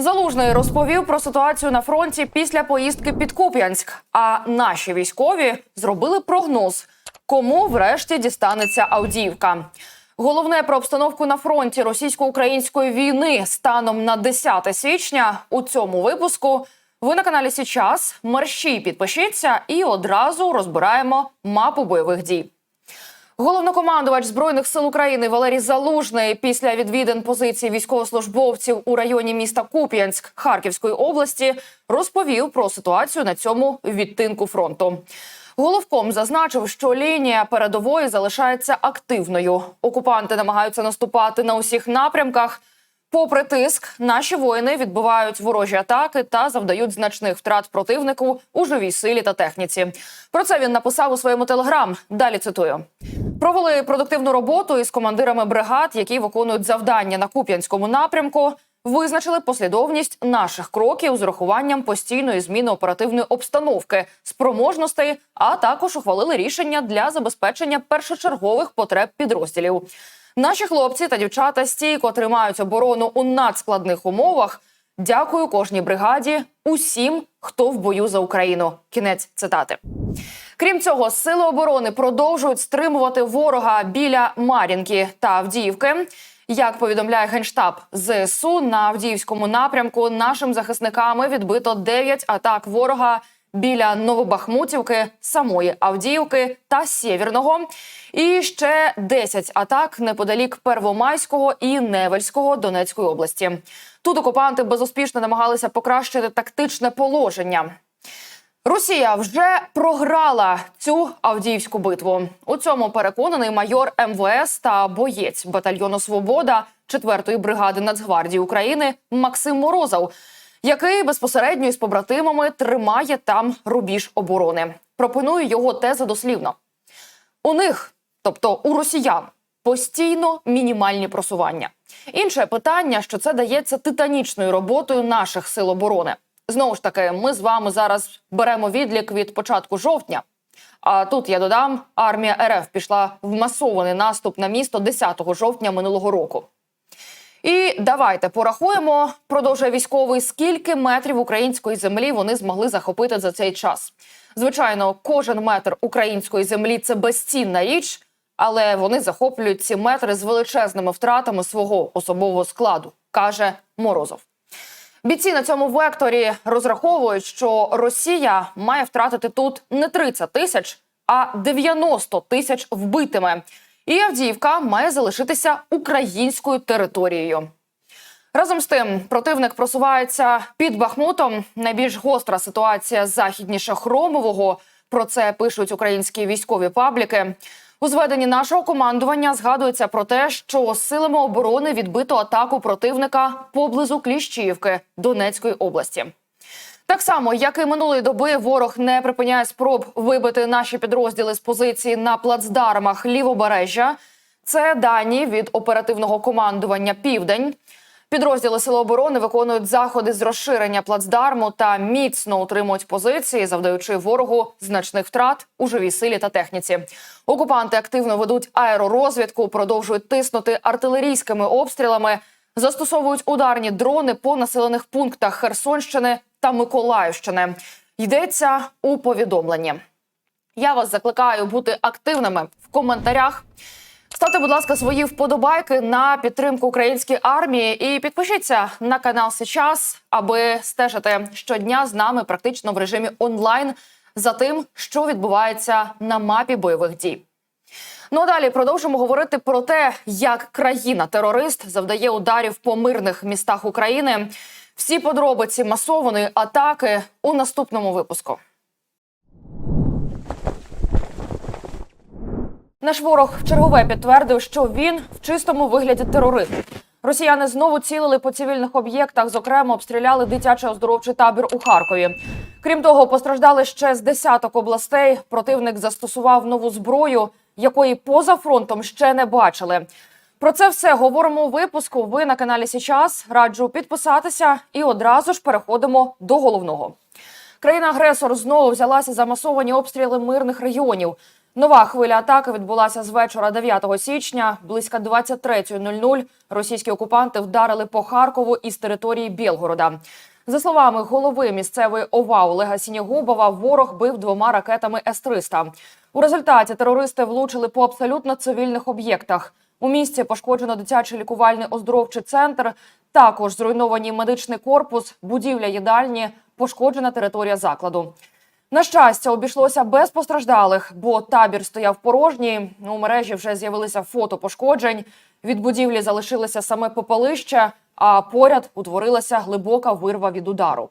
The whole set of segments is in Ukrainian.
Залужний розповів про ситуацію на фронті після поїздки під Куп'янськ. А наші військові зробили прогноз, кому врешті дістанеться Авдіївка. Головне про обстановку на фронті російсько-української війни станом на 10 січня у цьому випуску. Ви на каналі Січас. Мерщій підпишіться і одразу розбираємо мапу бойових дій. Головнокомандувач збройних сил України Валерій Залужний після відвідин позицій військовослужбовців у районі міста Куп'янськ Харківської області розповів про ситуацію на цьому відтинку фронту. Головком зазначив, що лінія передової залишається активною. Окупанти намагаються наступати на усіх напрямках. Попри тиск, наші воїни відбивають ворожі атаки та завдають значних втрат противнику у живій силі та техніці. Про це він написав у своєму телеграм. Далі цитую. Провели продуктивну роботу із командирами бригад, які виконують завдання на Куп'янському напрямку. Визначили послідовність наших кроків з урахуванням постійної зміни оперативної обстановки, спроможностей, а також ухвалили рішення для забезпечення першочергових потреб підрозділів. Наші хлопці та дівчата стійко тримають оборону у надскладних умовах. Дякую кожній бригаді, усім, хто в бою за Україну. Кінець цитати. Крім цього, сили оборони продовжують стримувати ворога біля Мар'їнки та Авдіївки. Як повідомляє генштаб ЗСУ на Авдіївському напрямку, нашим захисниками відбито 9 атак ворога біля Новобахмутівки, самої Авдіївки та Сєвєрного. І ще 10 атак неподалік Первомайського і Невельського Донецької області. Тут окупанти безуспішно намагалися покращити тактичне положення. Росія вже програла цю Авдіївську битву. У цьому переконаний майор МВС та боєць батальйону Свобода 4-ї бригади Нацгвардії України Максим Морозов, який безпосередньо із побратимами тримає там рубіж оборони. Пропоную його тези дослівно. У них, тобто у росіян, постійно мінімальні просування. Інше питання, що це дається титанічною роботою наших сил оборони. Знову ж таки, ми з вами зараз беремо відлік від початку жовтня. А тут я додам, армія РФ пішла в масований наступ на місто 10 жовтня минулого року. І давайте порахуємо, продовжує військовий, скільки метрів української землі вони змогли захопити за цей час. Звичайно, кожен метр української землі це безцінна річ, але вони захоплюють ці метри з величезними втратами свого особового складу, каже Морозов. Бійці на цьому векторі розраховують, що Росія має втратити тут не 30 тисяч, а 90 тисяч вбитими. І Авдіївка має залишитися українською територією. Разом з тим, противник просувається під Бахмутом. Найбільш гостра ситуація західніше Хромового. Про це пишуть українські військові пабліки. У зведенні нашого командування згадується про те, що силами оборони відбито атаку противника поблизу Кліщіївки Донецької області. Так само, як і минулої доби, ворог не припиняє спроб вибити наші підрозділи з позиції на плацдармах лівобережжя. Це дані від оперативного командування Південь. Підрозділи Сили оборони виконують заходи з розширення плацдарму та міцно утримують позиції, завдаючи ворогу значних втрат у живій силі та техніці. Окупанти активно ведуть аеророзвідку, продовжують тиснути артилерійськими обстрілами, застосовують ударні дрони по населених пунктах Херсонщини та Миколаївщини. Йдеться у повідомленні. Я вас закликаю бути активними в коментарях. Ставте, будь ласка, свої вподобайки на підтримку української армії і підпишіться на канал Сейчас, аби стежити щодня з нами практично в режимі онлайн за тим, що відбувається на мапі бойових дій. Ну а далі продовжимо говорити про те, як країна-терорист завдає ударів по мирних містах України. Всі подробиці масованої атаки у наступному випуску. Наш ворог чергове підтвердив, що він в чистому вигляді терорист. Росіяни знову цілили по цивільних об'єктах, зокрема, обстріляли дитячий оздоровчий табір у Харкові. Крім того, постраждали ще з десяток областей. Противник застосував нову зброю, якої поза фронтом ще не бачили. Про це все говоримо у випуску. Ви на каналі Січас. Раджу підписатися і одразу ж переходимо до головного. Країна-агресор знову взялася за масовані обстріли мирних районів. Нова хвиля атаки відбулася з вечора 9 січня. Близько 23.00 російські окупанти вдарили по Харкову із території Білгорода. За словами голови місцевої ОВА Олега Сінігубова, ворог бив двома ракетами С-300. У результаті терористи влучили по абсолютно цивільних об'єктах. У місті пошкоджено дитячий лікувальний оздоровчий центр. Також зруйновані медичний корпус, будівля їдальні, пошкоджена територія закладу. На щастя, обійшлося без постраждалих, бо табір стояв порожній. У мережі вже з'явилися фото пошкоджень. Від будівлі залишилося саме попелище, а поряд утворилася глибока вирва від удару.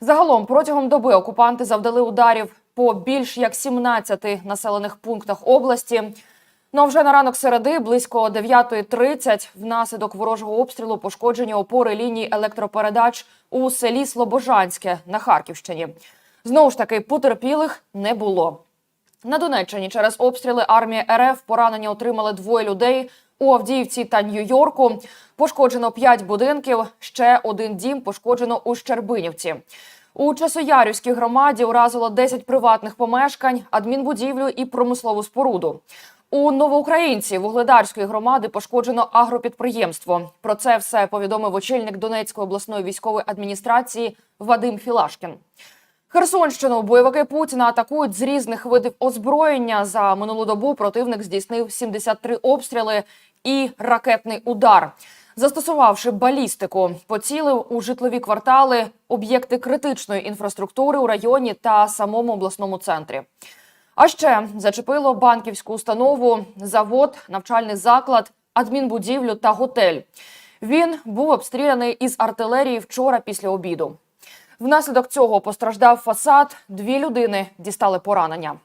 Загалом протягом доби окупанти завдали ударів по більш як 17 населених пунктах області. Ну а вже на ранок середи, близько 9.30, внаслідок ворожого обстрілу пошкоджені опори лінії електропередач у селі Слобожанське на Харківщині. Знову ж таки, потерпілих не було. На Донеччині через обстріли армії РФ поранення отримали двоє людей у Авдіївці та Нью-Йорку. Пошкоджено п'ять будинків. Ще один дім пошкоджено у Щербинівці. У Часоярівській громаді уразило 10 приватних помешкань, адмінбудівлю і промислову споруду. У Новоукраїнці вугледарської громади пошкоджено агропідприємство. Про це все повідомив очільник Донецької обласної військової адміністрації Вадим Філашкін. Херсонщину бойовики Путіна атакують з різних видів озброєння. За минулу добу противник здійснив 73 обстріли і ракетний удар. Застосувавши балістику, поцілив у житлові квартали, об'єкти критичної інфраструктури у районі та самому обласному центрі. А ще зачепило банківську установу, завод, навчальний заклад, адмінбудівлю та готель. Він був обстріляний із артилерії вчора після обіду. Внаслідок цього постраждав фасад. Дві людини дістали поранення.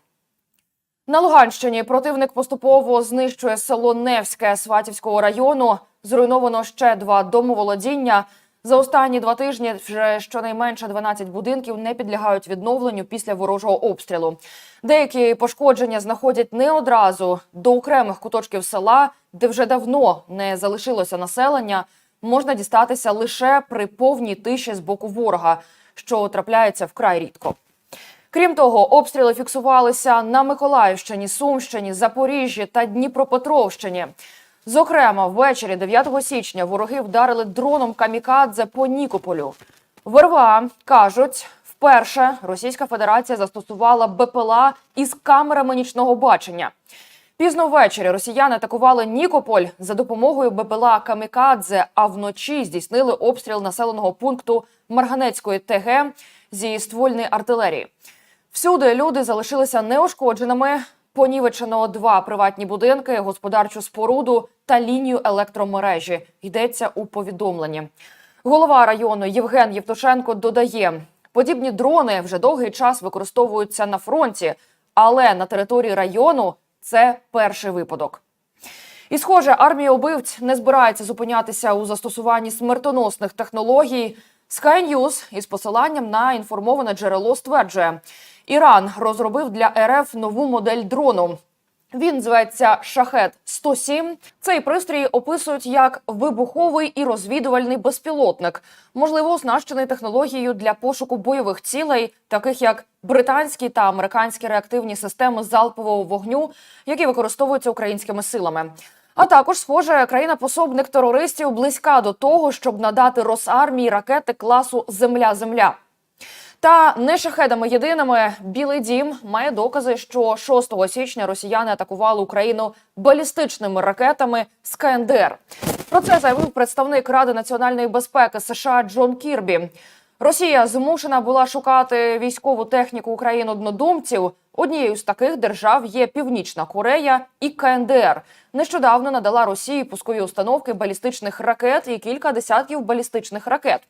На Луганщині противник поступово знищує село Невське Сватівського району. Зруйновано ще два домоволодіння. За останні два тижні вже щонайменше 12 будинків не підлягають відновленню після ворожого обстрілу. Деякі пошкодження знаходять не одразу до окремих куточків села, де вже давно не залишилося населення. Можна дістатися лише при повній тиші з боку ворога, що трапляється вкрай рідко. Крім того, обстріли фіксувалися на Миколаївщині, Сумщині, Запоріжжі та Дніпропетровщині. Зокрема, ввечері 9 січня вороги вдарили дроном камікадзе по Нікополю. В кажуть, вперше Російська Федерація застосувала БПЛА із камерами нічного бачення. Пізно ввечері росіяни атакували Нікополь за допомогою БПЛА Камікадзе, а вночі здійснили обстріл населеного пункту Марганецької ТГ зі ствольної артилерії. Всюди люди залишилися неушкодженими. Понівечено два приватні будинки, господарчу споруду та лінію електромережі. Йдеться у повідомленні. Голова району Євген Євтушенко додає: подібні дрони вже довгий час використовуються на фронті, але на території району це перший випадок. І, схоже, армія убивць не збирається зупинятися у застосуванні смертоносних технологій. Sky News із посиланням на інформоване джерело стверджує, Іран розробив для РФ нову модель дрону. Він зветься Шахет 107 Цей пристрій описують як вибуховий і розвідувальний безпілотник, можливо, оснащений технологією для пошуку бойових цілей, таких як британські та американські реактивні системи залпового вогню, які використовуються українськими силами. А також, схоже, країна-пособник терористів близька до того, щоб надати Росармії ракети класу Земля-Земля. Та не шахедами єдиними Білий Дім має докази, що 6 січня росіяни атакували Україну балістичними ракетами з КНДР. Про це заявив представник Ради національної безпеки США Джон Кірбі. Росія змушена була шукати військову техніку України однодумців. Однією з таких держав є Північна Корея і КНДР. Нещодавно надала Росії пускові установки балістичних ракет і кілька десятків балістичних ракет.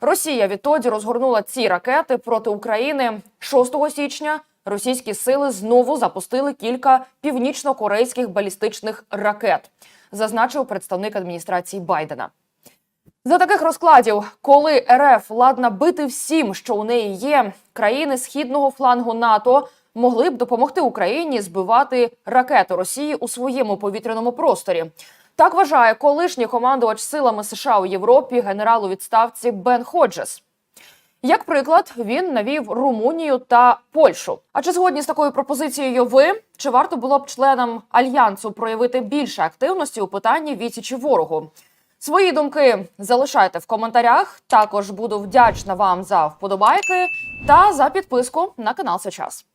Росія відтоді розгорнула ці ракети проти України 6 січня. Російські сили знову запустили кілька північно-корейських балістичних ракет, зазначив представник адміністрації Байдена. За таких розкладів, коли РФ ладна бити всім, що у неї є, країни східного флангу НАТО могли б допомогти Україні збивати ракети Росії у своєму повітряному просторі. Так вважає колишній командувач силами США у Європі, генерал у відставці Бен Ходжес. Як приклад, він навів Румунію та Польщу. А чи згодні з такою пропозицією ви? Чи варто було б членам альянсу проявити більше активності у питанні відсічі ворогу? Свої думки залишайте в коментарях. Також буду вдячна вам за вподобайки та за підписку на канал Сейчас.